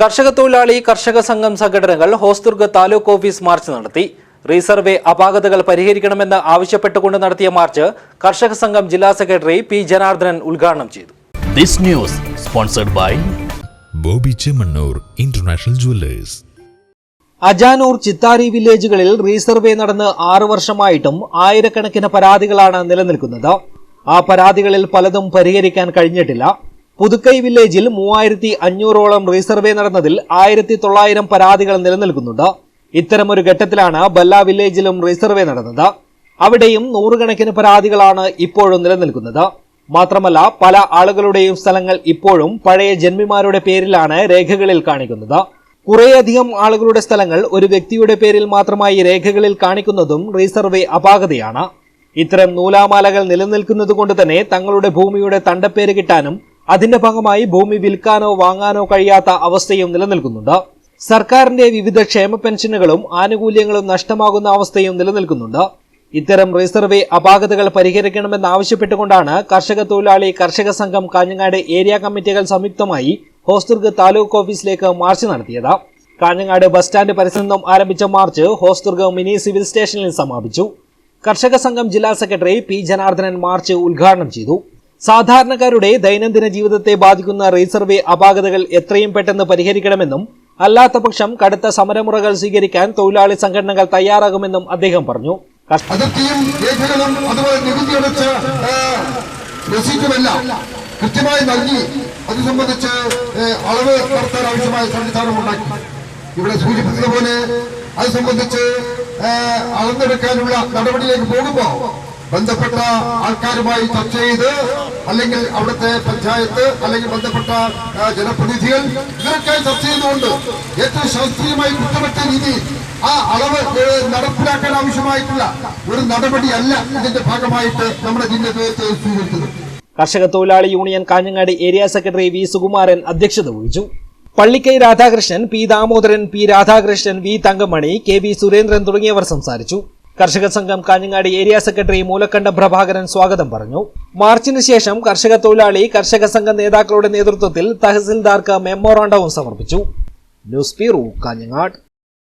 കർഷക തൊഴിലാളി കർഷക സംഘം സംഘടനകൾ ഹോസ്ദുർഗ് താലൂക്ക് ഓഫീസ് മാർച്ച് നടത്തി. റീസർവേ അപാകതകൾ പരിഹരിക്കണമെന്ന് ആവശ്യപ്പെട്ടുകൊണ്ട് നടത്തിയ മാർച്ച് കർഷക സംഘം ജില്ലാ സെക്രട്ടറി പി ജനാർദ്ദനൻ ഉദ്ഘാടനം ചെയ്തു. This news sponsored by Boby Chemmanur international jewellers. Ajanur Chittari വില്ലേജുകളിൽ resurvey നടന്ന് ആറു വർഷമായിട്ടും ആയിരക്കണക്കിന് പരാതികളാണ് നിലനിൽക്കുന്നത്. ആ പരാതികളിൽ പലതും പരിഹരിക്കാൻ കഴിഞ്ഞിട്ടില്ല. പുതുക്കൈ വില്ലേജിൽ മൂവായിരത്തി അഞ്ഞൂറോളം റീസർവേ നടന്നതിൽ ആയിരത്തി തൊള്ളായിരം പരാതികൾ നിലനിൽക്കുന്നുണ്ട്. ഇത്തരമൊരു ഘട്ടത്തിലാണ് ബല്ല വില്ലേജിലും റീസർവേ നടന്നത്. അവിടെയും നൂറുകണക്കിന് പരാതികളാണ് ഇപ്പോഴും നിലനിൽക്കുന്നത്. മാത്രമല്ല പല ആളുകളുടെയും സ്ഥലങ്ങൾ ഇപ്പോഴും പഴയ ജന്മിമാരുടെ പേരിലാണ് രേഖകളിൽ കാണിക്കുന്നത്. കുറേയധികം ആളുകളുടെ സ്ഥലങ്ങൾ ഒരു വ്യക്തിയുടെ പേരിൽ മാത്രമായി രേഖകളിൽ കാണിക്കുന്നതും റീസർവേ അപാകതയാണ്. ഇത്തരം നൂലാമാലകൾ നിലനിൽക്കുന്നതുകൊണ്ട് തന്നെ തങ്ങളുടെ ഭൂമിയുടെ തണ്ടപ്പേര് കിട്ടാനും അതിന്റെ ഭാഗമായി ഭൂമി വിൽക്കാനോ വാങ്ങാനോ കഴിയാത്ത അവസ്ഥയും നിലനിൽക്കുന്നുണ്ട്. സർക്കാരിന്റെ വിവിധ ക്ഷേമ പെൻഷനുകളും ആനുകൂല്യങ്ങളും നഷ്ടമാകുന്ന അവസ്ഥയും നിലനിൽക്കുന്നുണ്ട്. ഇത്തരം റിസർവേ അപാകതകൾ പരിഹരിക്കണമെന്നാവശ്യപ്പെട്ടുകൊണ്ടാണ് കർഷക തൊഴിലാളി കർഷക സംഘം കാഞ്ഞങ്ങാട് ഏരിയ കമ്മിറ്റികൾ സംയുക്തമായി ഹോസ്ദുർഗ് താലൂക്ക് ഓഫീസിലേക്ക് മാർച്ച് നടത്തിയത്. കാഞ്ഞങ്ങാട് ബസ് സ്റ്റാൻഡ് പരിസരം ആരംഭിച്ച മാർച്ച് ഹോസ്ദുർഗ് മിനി സിവിൽ സ്റ്റേഷനിൽ സമാപിച്ചു. കർഷക സംഘം ജില്ലാ സെക്രട്ടറി പി ജനാർദ്ദനൻ മാർച്ച് ഉദ്ഘാടനം ചെയ്തു. സാധാരണക്കാരുടെ ദൈനംദിന ജീവിതത്തെ ബാധിക്കുന്ന റീസർവേ അപാകതകൾ എത്രയും പെട്ടെന്ന് പരിഹരിക്കണമെന്നും അല്ലാത്തപക്ഷം കടുത്ത സമരമുറകൾ സ്വീകരിക്കാൻ തൊഴിലാളി സംഘടനകൾ തയ്യാറാകുമെന്നും അദ്ദേഹം പറഞ്ഞു. കൃത്യമായി നൽകി അത് സംബന്ധിച്ച് അളവ് നടത്താൻ ആവശ്യമായ സംവിധാനം ഉണ്ടാക്കി. ഇവിടെ സൂചിപ്പിച്ചതുപോലെ അത് സംബന്ധിച്ച് അളന്നെടുക്കാനുള്ള നടപടിയിലേക്ക് പോകുമ്പോൾ ബന്ധപ്പെട്ട ആൾക്കാരുമായി ചർച്ച ചെയ്ത് അല്ലെങ്കിൽ അവിടുത്തെ പഞ്ചായത്ത് അല്ലെങ്കിൽ ബന്ധപ്പെട്ട ജനപ്രതിനിധികൾ ഇവരൊക്കെയായി ചർച്ച ചെയ്തുകൊണ്ട് ഏറ്റവും ശാസ്ത്രീയമായി കുറ്റമറ്റ രീതിയിൽ ആ അളവ് നടപ്പിലാക്കാൻ ആവശ്യമായിട്ടുള്ള ഒരു നടപടിയല്ല ഇതിന്റെ ഭാഗമായിട്ട് നമ്മുടെ ജില്ല സ്വീകരിച്ചത്. കർഷക തൊഴിലാളി union Kanhangad area secretary V Sukumaran അധ്യക്ഷത വഹിച്ചു. Pallikkai Radhakrishnan P Damodaran P Radhakrishnan V Thankamani K V Surendran തുടങ്ങിയവർ സംസാരിച്ചു. കർഷക സംഘം കാഞ്ഞങ്ങാട് ഏരിയ സെക്രട്ടറി മൂലക്കണ്ഠ പ്രഭാകരൻ സ്വാഗതം പറഞ്ഞു. മാർച്ചിന് ശേഷം കർഷക തൊഴിലാളി കർഷക സംഘം നേതാക്കളുടെ നേതൃത്വത്തിൽ തഹസിൽദാർക്ക് മെമ്മോറാണ്ടവും സമർപ്പിച്ചു. News bureau Kanhangad.